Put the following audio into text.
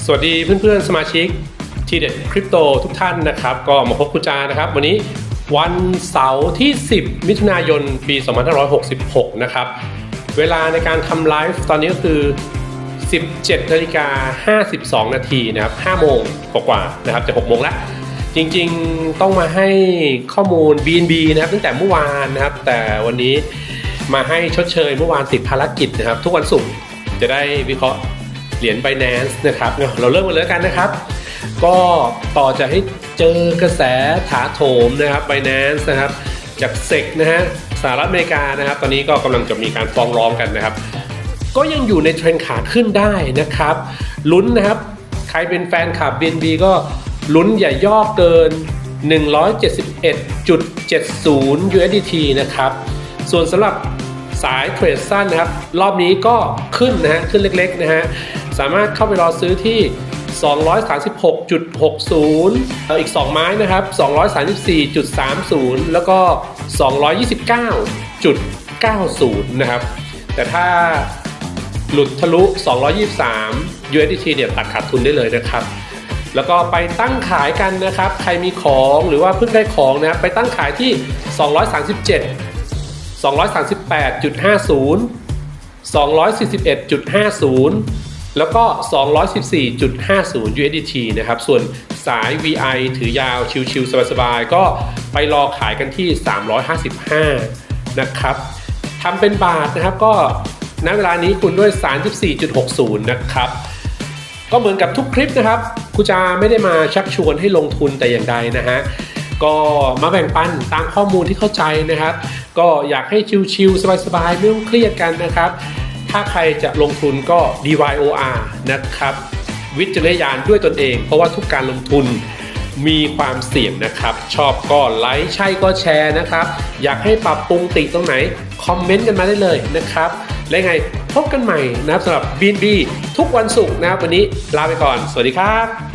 สวัสดีเพื่อนๆสมาชิกทีเด็ดคริปโตทุกท่านนะครับ ก็มาพบคุณจานะครับ วันนี้วันเสาร์ที่ 10 มิถุนายน ปี 2566 นะครับ เวลาในการทำไลฟ์ตอนนี้ก็คือ 17นาฬิกา52 นาทีนะครับ5โมงกว่าๆนะครับจะ6โมงแล้ว จริงๆต้องมาให้ข้อมูล BNB นะครับตั้งแต่เมื่อวานนะครับ แต่วันนี้มาให้ชดเชยเมื่อวานติดภารกิจนะครับ ทุกวันศุกร์จะได้วิเคราะห์ เหรียญ Binance นะครับ เราเริ่มกันเลยกันนะครับ ก็ต่อจะให้เจอกระแสถาโถมนะครับ Binance นะครับ จากเซกนะฮะสหรัฐอเมริกานะครับ ตอนนี้ก็กำลังจะมีการฟ้องร้องกันนะครับ ก็ยังอยู่ในเทรนขาขึ้นได้นะครับลุ้นนะครับ ใครเป็นแฟนคลับ BNB ก็ลุ้นอย่าย่อเกิน 171.70 USDT นะครับ ส่วนสำหรับ สายเทรดสั้นนะครับ รอบนี้ก็ขึ้นนะฮะขึ้นเล็กๆนะฮะสามารถเข้าไปรอซื้อที่ 236.60เอ่ออีก 2 ไม้นะครับ 234.30 แล้วก็ 229.90 นะครับ แต่ถ้าหลุดทะลุ 223 USDT เนี่ยตัดขาดทุนได้เลยนะครับแล้วก็ไปตั้งขายกันนะครับ ใครมีของหรือว่าเพิ่งได้ของนะครับ ไปตั้งขายที่ 237 238.50 241.50 แล้วก็ 214.50 USDT นะครับ ส่วนสาย VI ถือยาวชิวๆสบายๆ ก็ไปรอขายกันที่ 355 นะครับทำเป็นบาทนะครับก็ณเวลานี้คุณด้วย 34.60 นะครับ ก็เหมือนกับทุกคลิปนะครับครูจาไม่ได้มาชักชวนให้ลงทุนแต่อย่างใดนะฮะ ก็มาแบ่งปันตามข้อมูลที่เข้าใจนะครับ ก็อยากให้ชิวๆสบายๆไม่ต้องเครียดกันนะครับ ถ้าใครจะลงทุนก็ DYOR นะครับ วิจารณญาณด้วยตนเอง เพราะว่าทุกการลงทุนมีความเสี่ยงนะครับ ชอบก็ไลค์ใช่ก็แชร์นะครับ อยากให้ปรับปรุงติตรงไหน คอมเมนต์กันมาได้เลยนะครับ และไงพบกันใหม่นะครับสำหรับ BNB ทุกวันศุกร์นะครับวันนี้ลาไปก่อน สวัสดีครับ